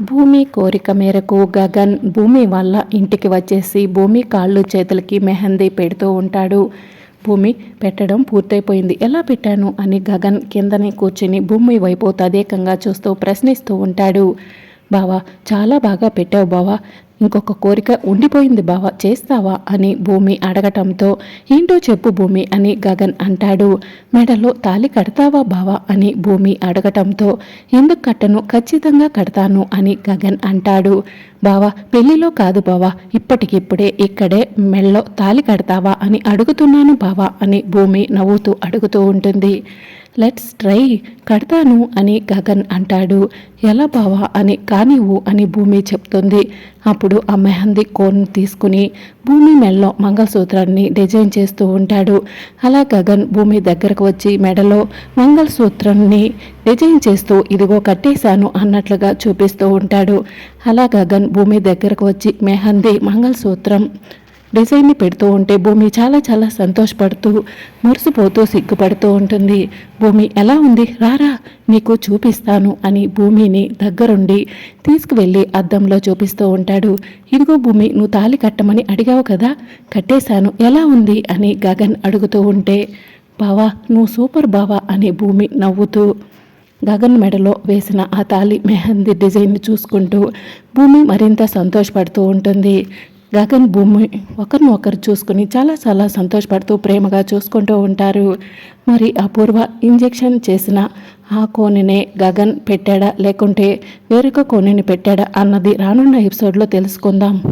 భూమి కోరిక మేరకు గగన్ భూమి వాళ్ళ ఇంటికి వచ్చేసి భూమి కాళ్ళు చేతులకి మెహందీ పెడుతూ ఉంటాడు. భూమి పెట్టడం పూర్తయిపోయింది. ఎలా పెట్టాను? అని గగన్ కిందనే కూర్చుని భూమి వైపు తదేకంగా చూస్తూ ప్రశ్నిస్తూ ఉంటాడు. బావా చాలా బాగా పెట్టావు బావా. ఇంకొక కోరిక ఉండిపోయింది బావా చేస్తావా అని భూమి అడగటంతో ఏంటో చెప్పు భూమి అని గగన్ అంటాడు. మెడలో తాలి కడతావా బావా అని భూమి అడగటంతో ఎందుకు కట్టను? ఖచ్చితంగా కడతాను అని గగన్ అంటాడు. బావా పెళ్ళిలో కాదు బావా ఇప్పటికిప్పుడే ఇక్కడే మెళ్ళో తాలి కడతావా అని అడుగుతున్నాను బావా అని భూమి నవ్వుతూ అడుగుతూ ఉంటుంది. లెట్స్ ట్రై కడతాను అని గగన్ అంటాడు. ఎలా బావా అని కానివ్వు అని భూమి చెప్తుంది. అప్పుడు ఆ మెహందీ కోన్ తీసుకుని భూమి మెడలో మంగళసూత్రాన్ని డిజైన్ చేస్తూ ఉంటాడు. అలా గగన్ భూమి దగ్గరకు వచ్చి మెడలో మంగళసూత్రాన్ని డిజైన్ చేస్తూ ఇదిగో కట్టేశాను అన్నట్లుగా చూపిస్తూ ఉంటాడు. అలా గగన్ భూమి దగ్గరకు వచ్చి మెహందీ మంగళసూత్రం డిజైన్ని పెడుతూ ఉంటే భూమి చాలా చాలా సంతోషపడుతూ మురిసిపోతూ సిగ్గుపడుతూ ఉంటుంది. భూమి ఎలా ఉంది? రారా నీకు చూపిస్తాను అని భూమిని దగ్గరుండి తీసుకువెళ్ళి అద్దంలో చూపిస్తూ ఉంటాడు. ఇదిగో భూమి నువ్వు తాలి కట్టమని అడిగావు కదా కట్టేశాను. ఎలా ఉంది? అని గగన్ అడుగుతూ ఉంటే బావా నువ్వు సూపర్ బావా అని భూమి నవ్వుతూ గగన్ మెడలో వేసిన ఆ తాలి మెహందీ డిజైన్ చూసుకుంటూ భూమి మరింత సంతోషపడుతూ ఉంటుంది. గగన్ భూమి ఒకరిని ఒకరు చూసుకుని చాలా చాలా సంతోషపడుతూ ప్రేమగా చూసుకుంటూ ఉంటారు. మరి అపూర్వ ఇంజెక్షన్ చేసిన ఆ కోనినే గగన్ పెట్టాడా? లేకుంటే వేరొక కోనిని పెట్టాడా? అన్నది రానున్న ఎపిసోడ్లో తెలుసుకుందాం.